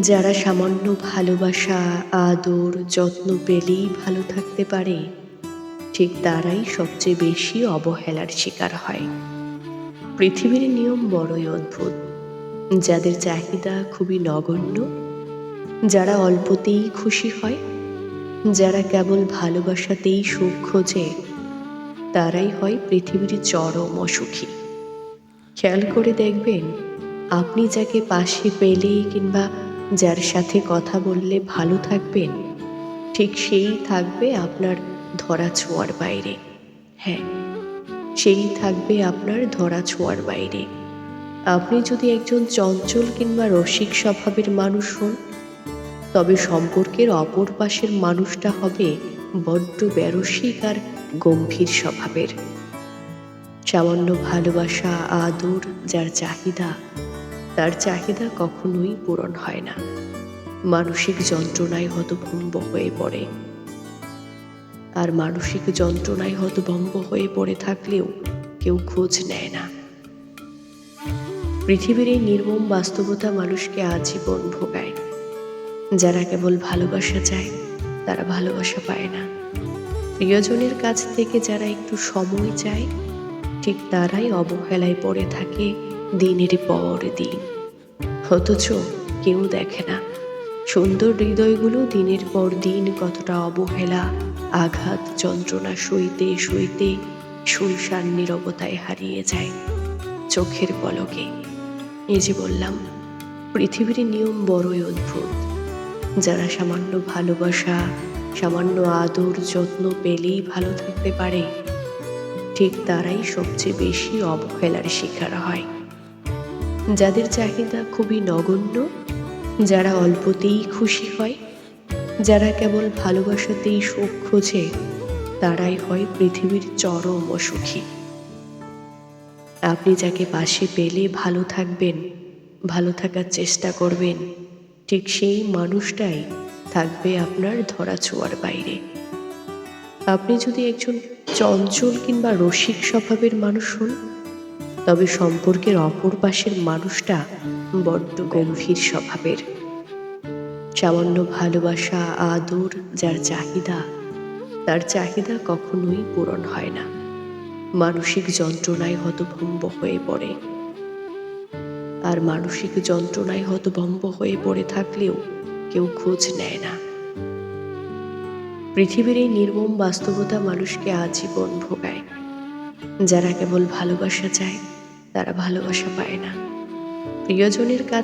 যারা সামান্য ভালোবাসা, আদর, যত্ন পেলেই ভালো থাকতে পারে, ঠিক তারাই সবচেয়ে বেশি অবহেলার শিকার হয়। পৃথিবীর নিয়ম বড়ই অদ্ভুত। যাদের চাহিদা খুবই নগণ্য, যারা অল্পতেই খুশি হয়, যারা কেবল ভালোবাসাতেই সুখ খোঁজে, তারাই হয় পৃথিবীর চরম অসুখী। খেয়াল করে দেখবেন, আপনি যাকে পাশে পেলে কিংবা যার সাথে কথা বললে ভালো থাকবেন, ঠিক সেই থাকবে আপনার ধরা ছোঁয়ার বাইরে। হ্যাঁ সেই থাকবে আপনার ধরা ছোঁয়ার বাইরে। আপনি যদি একজন চঞ্চল কিংবা রসিক স্বভাবের মানুষ হন, তবে সম্পর্কের অপর পাশের মানুষটা হবে বড্ড ব্যারসিক আর গম্ভীর স্বভাবের। সামান্য ভালোবাসা, আদর, যার চাহিদা তার চাহিদা কখনোই পূরণ হয় না। মানসিক যন্ত্রণায় হতভম্ব হয়ে পড়ে। আর মানসিক যন্ত্রণায় হতভম্ব হয়ে পড়ে থাকলেও কেউ খোঁজ নেয় না। পৃথিবীর এই নির্মম বাস্তবতা মানুষকে আজীবন ভোগায়। যারা কেবল ভালোবাসা চায়, তারা ভালোবাসা পায় না। প্রিয়জনের কাছ থেকে যারা একটু সময় চায়, ঠিক তারাই অবহেলায় পড়ে থাকে দিনের পর দিন। অথচ কেউ দেখে না, সুন্দর হৃদয়গুলো দিনের পর দিন কতটা অবহেলা, আঘাত, যন্ত্রণা সইতে সইতে শুনশান নীরবতায় হারিয়ে যায় চোখের পলকে। এই যে বললাম, পৃথিবীর নিয়ম বড়ই অদ্ভুত। যারা সামান্য ভালোবাসা, সামান্য আদর, যত্ন পেলেই ভালো থাকতে পারে, ঠিক তারাই সবচেয়ে বেশি অবহেলার শিকার হয়। যাদের চাহিদা খুবই নগণ্য, যারা অল্পতেই খুশি হয়, যারা কেবল ভালোবাসাতেই সুখ খোঁজে, তারাই হয় পৃথিবীর চরম অসুখী। আপনি যাকে পাশে পেলে ভালো থাকবেন, ভালো থাকার চেষ্টা করবেন, ঠিক সেই মানুষটাই থাকবে আপনার ধরা ছোঁয়ার বাইরে। আপনি যদি একজন চঞ্চল কিংবা রসিক স্বভাবের মানুষ হন তবে সম্পর্কের অপর পাশের মানুষটা বড্ড গম্ভীর স্বভাবের। সামান্য ভালোবাসা, আদর, যার চাহিদা, তার চাহিদা কখনোই পূরণ হয় না। মানসিক যন্ত্রণায় হতভম্ব হয়ে পড়ে। আর মানসিক যন্ত্রণায় হতভম্ব হয়ে পড়ে থাকলেও কেউ খোঁজ নেয় না। পৃথিবীর এই নির্মম বাস্তবতা মানুষকে আজীবন ভোগায়। যারা কেবল ভালোবাসা চায় তারা ভালোবাসা পায় না। প্রিয়জনের কাছ